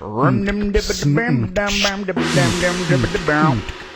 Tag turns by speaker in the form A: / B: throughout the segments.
A: Rum dum dum dum dum dum
B: dum dum dum dum dum.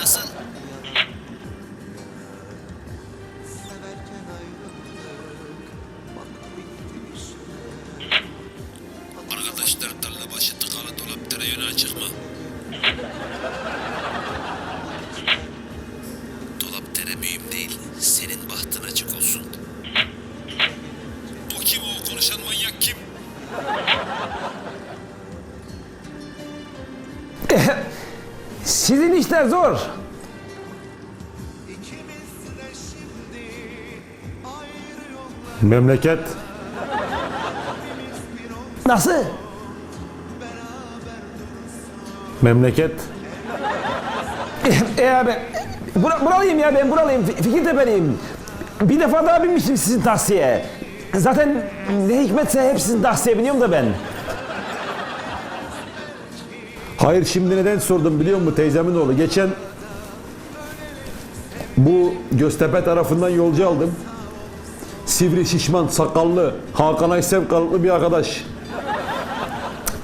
B: Nasıl? Arkadaşlar tarla başı tıkalı dolap tere yöne açık mı? Dolap tere mühim değil. Senin bahtın açık olsun. O kim o? Konuşan manyak kim?
C: Sizin işler zor.
D: Memleket
C: Nasıl?
D: memleket
C: E abi, bura, buralıyım ya ben buralıyım. Fi- Fikirtepeliyim. Bir defa daha binmiştim sizin taksiye. Zaten ne hikmetse hep sizin taksiye biniyorum da ben.
D: Hayır şimdi neden sordum biliyor musun teyzemin oğlu? Geçen bu Göztepe tarafından yolcu aldım. Sivri şişman sakallı Hakan Aysel kalıplı bir arkadaş.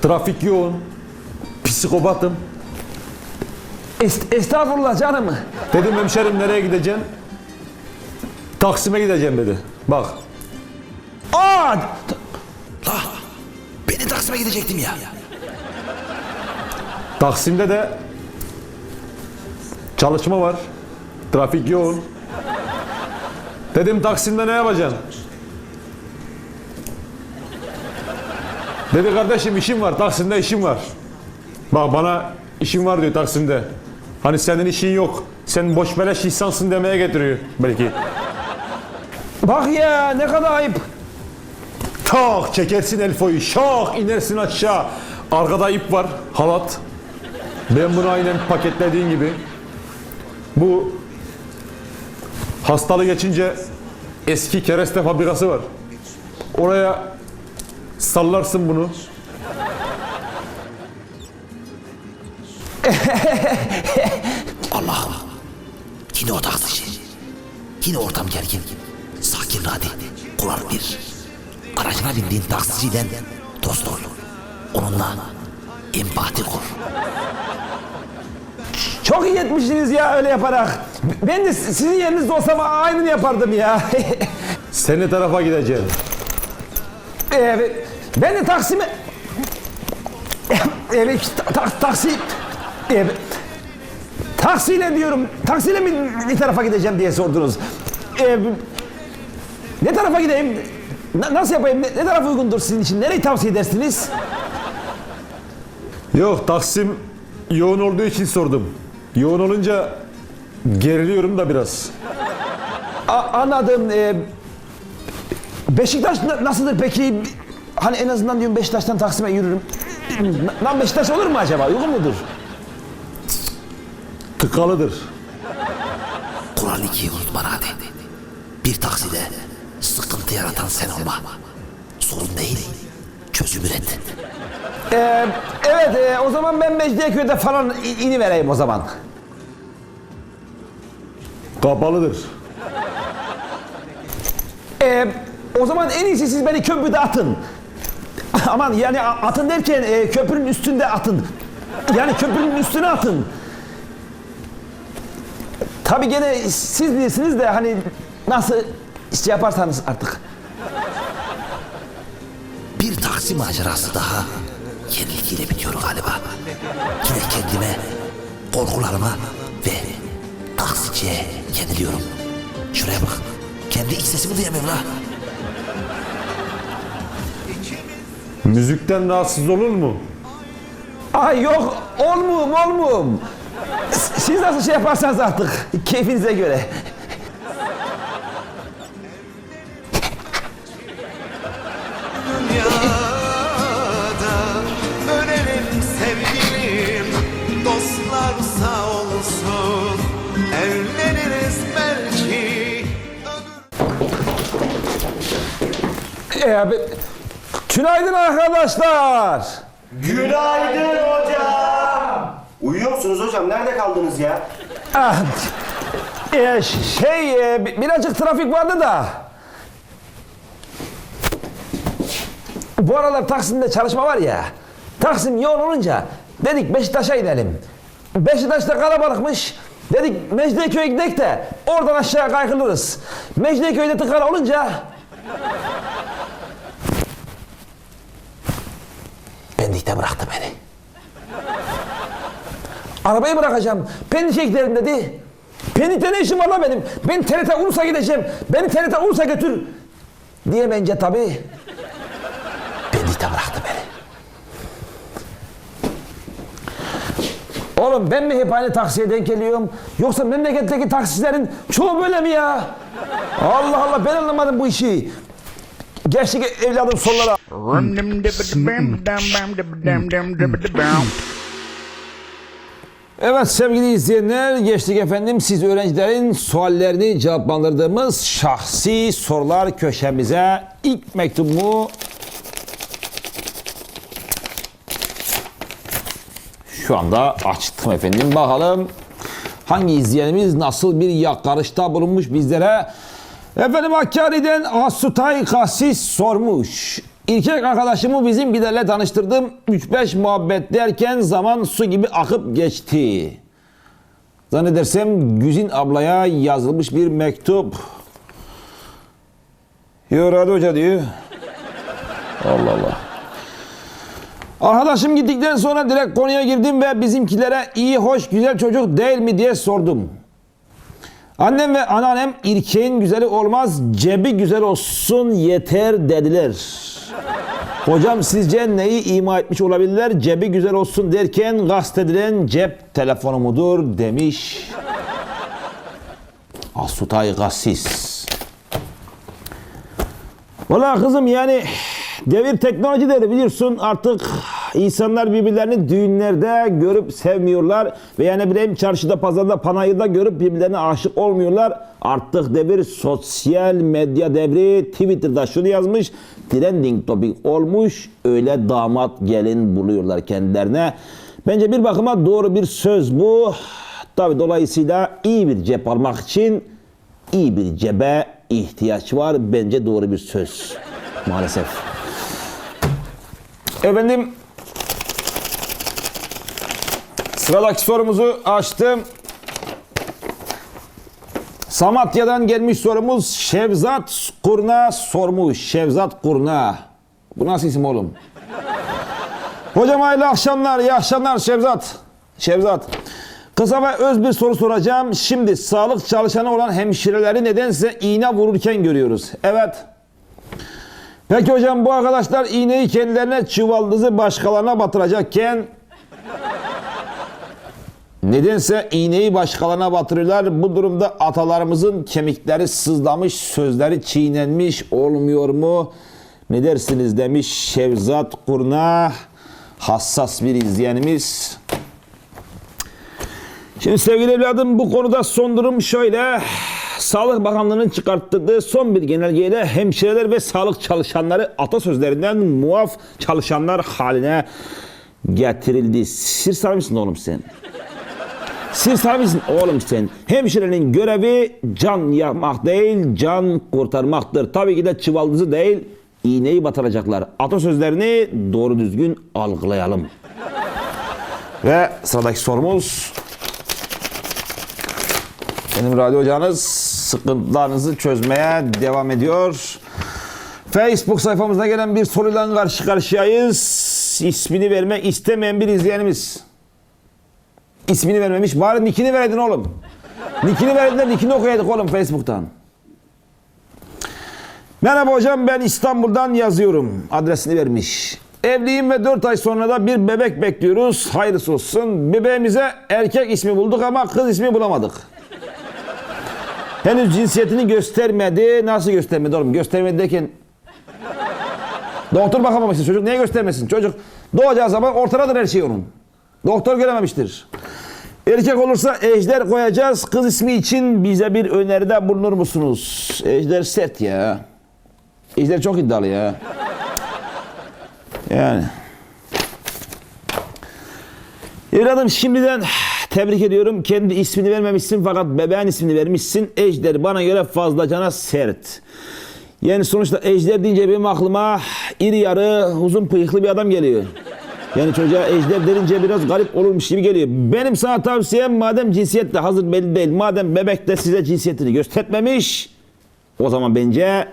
D: Trafik yoğun. Psikopatım.
C: Est- estağfurullah canım.
D: Dedim hemşerim nereye gideceksin? Taksim'e gideceğim dedi. Bak
C: Aa!
B: La ben de Taksim'e gidecektim ya.
D: Taksim'de de çalışma var. Trafik yoğun. Dedim Taksim'de ne yapacaksın? Dedi kardeşim işim var. Taksim'de işim var. Bak bana işim var diyor Taksim'de. Hani senin işin yok. Sen boş beleş insansın demeye getiriyor belki.
C: Bak ya ne kadar ayıp.
D: Tak çekersin elfoyu. Şak inersin aşağı. Arkada ip var. Halat. Ben bunu aynen paketlediğin gibi. Bu hastalığı geçince eski kereste fabrikası var. Oraya sallarsın bunu.
B: Allah'ım. Yine o taksici. Yine ortam gergin. Sakin hadi. Kural bir. Aracına bindiğin taksiciyle dost ol. Onunla empati kur.
C: Çok iyi etmişsiniz ya öyle yaparak. Ben de sizin yerinizde olsam aynını yapardım ya.
D: Sen ne tarafa gideceksin?
C: Ee, ben de Taksim'e... Evet, ta- ta- taksi... Ee, taksiyle diyorum, taksiyle mi ne tarafa gideceğim diye sordunuz. Ee, ne tarafa gideyim? Na- nasıl yapayım? Ne, ne taraf uygundur sizin için? Nereyi tavsiye edersiniz?
D: Yok Taksim yoğun olduğu için sordum. Yoğun olunca geriliyorum da biraz.
C: A- anladım. Ee, Beşiktaş na- nasıldır peki? Hani en azından diyorum Beşiktaş'tan Taksim'e yürürüm. Lan Beşiktaş olur mu acaba? Uygun mudur?
D: Tıkalıdır.
B: Kural ikiyi unutma hadi. Bir takside sıkıntı yaratan sen olma. Sorun değil. Çözüm üret.
C: Ee, evet e, o zaman ben Mecidiyeköy'de falan i- ini vereyim o zaman.
D: Kapalıdır.
C: Ee, o zaman en iyisi siz beni köprüde atın. Aman yani atın derken e, köprünün üstünde atın. Yani köprünün üstüne atın. Tabii gene siz bilirsiniz de hani nasıl iş yaparsanız artık.
B: Bir taksi macerası daha yenilgiyle bitiyor galiba. Yine kendime, korkularıma ve taksiciye yeniliyorum. Şuraya bak. Kendi iç sesimi duyamıyorum la.
D: Müzikten rahatsız olur mu?
C: Ay yok olmum. S- Siz nasıl şey yaparsanız artık keyfinize göre. Ee, be- Günaydın arkadaşlar.
E: Günaydın hocam. Uyuyor musunuz hocam? Nerede kaldınız ya?
C: Ah, e, şey e, bi- birazcık trafik vardı da. Bu aralar Taksim'de çalışma var ya. Taksim yoğun olunca dedik Beşiktaş'a gidelim. Beşiktaş'ta kalabalıkmış. Dedik Mecidiyeköy'e gidelim de oradan aşağı kaykılırız. Mecidiyeköy'de tıkalı olunca Pendik'te bıraktı beni. Arabayı bırakacağım. Pendik'e gidelim dedi. Pendik'te ne işim var lan benim? Ben TRT Ulus'a gideceğim. Beni TRT Ulus'a götür. Diyemeyince tabii. Pendik'te bıraktı beni. Oğlum ben mi hep aynı taksiye denk geliyorum? Yoksa memleketteki taksicilerin çoğu böyle mi ya? Allah Allah ben anlamadım bu işi. Gençlik evladım sonlara. Evet sevgili izleyenler geçtik efendim. Siz öğrencilerin suallerini cevaplandırdığımız şahsi sorular köşemize ilk mektubumu şu anda açtım efendim. Bakalım hangi izleyenimiz nasıl bir yakarışta bulunmuş bizlere? Efendim Hakkari'den Asutay Kasis sormuş İlkek arkadaşımı bizim giderle tanıştırdım 3-5 muhabbet derken zaman su gibi akıp geçti Zannedersem Güzin ablaya yazılmış bir mektup. Yo Radi Hoca diyor. Allah Allah. Arkadaşım gittikten sonra direkt konuya girdim ve bizimkilere iyi, hoş, güzel çocuk değil mi diye sordum. Annem ve anneannem irkeğin güzeli olmaz, cebi güzel olsun yeter dediler. Hocam sizce neyi ima etmiş olabilirler? Cebi güzel olsun derken kastedilen cep telefonu mudur demiş. Asutay Gassis. Valla kızım yani devir teknoloji dedi biliyorsun artık insanlar birbirlerini düğünlerde görüp sevmiyorlar veya ne bileyim çarşıda pazarda panayırda görüp birbirlerine aşık olmuyorlar. Artık devir sosyal medya devri Twitter'da şunu yazmış trending topic olmuş öyle damat gelin buluyorlar kendilerine. Bence bir bakıma doğru bir söz bu. Tabi dolayısıyla iyi bir cep almak için iyi bir cebe ihtiyaç var. Bence doğru bir söz. Maalesef. Efendim sıradaki sorumuzu açtım. Samatya'dan gelmiş sorumuz Şevzat Kurna sormuş. Şevzat Kurna. Bu nasıl isim oğlum? Hocam hayırlı akşamlar, iyi akşamlar Şevzat. Şevzat. Kısa ve öz bir soru soracağım. Şimdi sağlık çalışanı olan hemşireleri nedense iğne vururken görüyoruz. Evet. Peki hocam bu arkadaşlar iğneyi kendilerine çuvaldızı başkalarına batıracakken nedense iğneyi başkalarına batırıyorlar. Bu durumda atalarımızın kemikleri sızlamış, sözleri çiğnenmiş olmuyor mu? Ne dersiniz demiş Şevzat Kurna. Hassas bir izleyenimiz. Şimdi sevgili evladım bu konuda son durum şöyle. Sağlık Bakanlığı'nın çıkarttığı son bir genelgeyle hemşireler ve sağlık çalışanları atasözlerinden muaf çalışanlar haline getirildi. Sir misin oğlum sen? Sir sahibi misin oğlum sen? Hemşirenin görevi can yakmak değil, can kurtarmaktır. Tabii ki de çuvaldızı değil, iğneyi batıracaklar. Atasözlerini doğru düzgün algılayalım. Ve sıradaki sorumuz benim radyo hocanız sıkıntılarınızı çözmeye devam ediyor. Facebook sayfamızda gelen bir soruyla karşı karşıyayız. İsmini vermek istemeyen bir izleyenimiz. İsmini vermemiş. Bari nickini veredin oğlum. Nickini verdiler, nickini okuyaydık oğlum Facebook'tan. Merhaba hocam ben İstanbul'dan yazıyorum. Adresini vermiş. Evliyim ve 4 ay sonra da bir bebek bekliyoruz. Hayırlısı olsun. Bebeğimize erkek ismi bulduk ama kız ismi bulamadık. Henüz cinsiyetini göstermedi. Nasıl göstermedi oğlum? Göstermedi derken... Doktor bakamamıştır çocuk. Niye göstermesin? Çocuk doğacağı zaman ortadadır her şey onun. Doktor görememiştir. Erkek olursa Ejder koyacağız. Kız ismi için bize bir öneride bulunur musunuz? Ejder sert ya. Ejder çok iddialı ya. Yani. Evladım şimdiden tebrik ediyorum. Kendi ismini vermemişsin fakat bebeğin ismini vermişsin. Ejder bana göre fazlacana sert. Yani sonuçta ejder deyince benim aklıma iri yarı uzun bıyıklı bir adam geliyor. Yani çocuğa ejder denince biraz garip olurmuş gibi geliyor. Benim sana tavsiyem madem cinsiyet de hazır belli değil. Madem bebek de size cinsiyetini göstermemiş. O zaman bence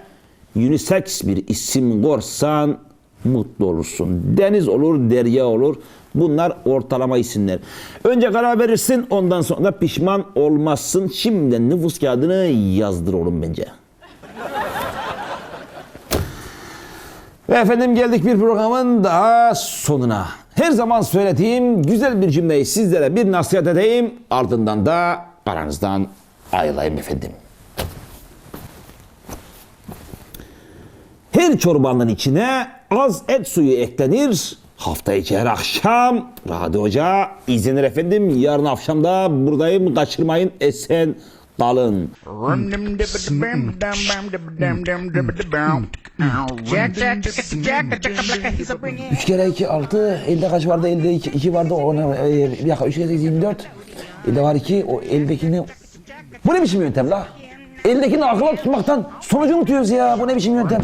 C: unisex bir isim korsan mutlu olursun. Deniz olur, derya olur. Bunlar ortalama isimler. Önce karar verirsin ondan sonra pişman olmazsın. Şimdiden nüfus kağıdını yazdır oğlum bence. Ve efendim geldik bir programın daha sonuna. Her zaman söylediğim güzel bir cümleyi sizlere bir nasihat edeyim. Ardından da aranızdan ayrılayım efendim. Her çorbanın içine az et suyu eklenir. Hafta içi her akşam Radyo Hoca izlenir efendim. Yarın akşam da buradayım. Kaçırmayın. Esen
A: it.
C: 3 kere 2 6. Elde kaç vardı? Elde 2, 2 vardı. Ona, e, bir dakika 3 kere 8 24. Elde var 2. O eldekini... Bu ne biçim yöntem la? Eldekini akla tutmaktan sonucu unutuyoruz ya. Bu ne biçim yöntem?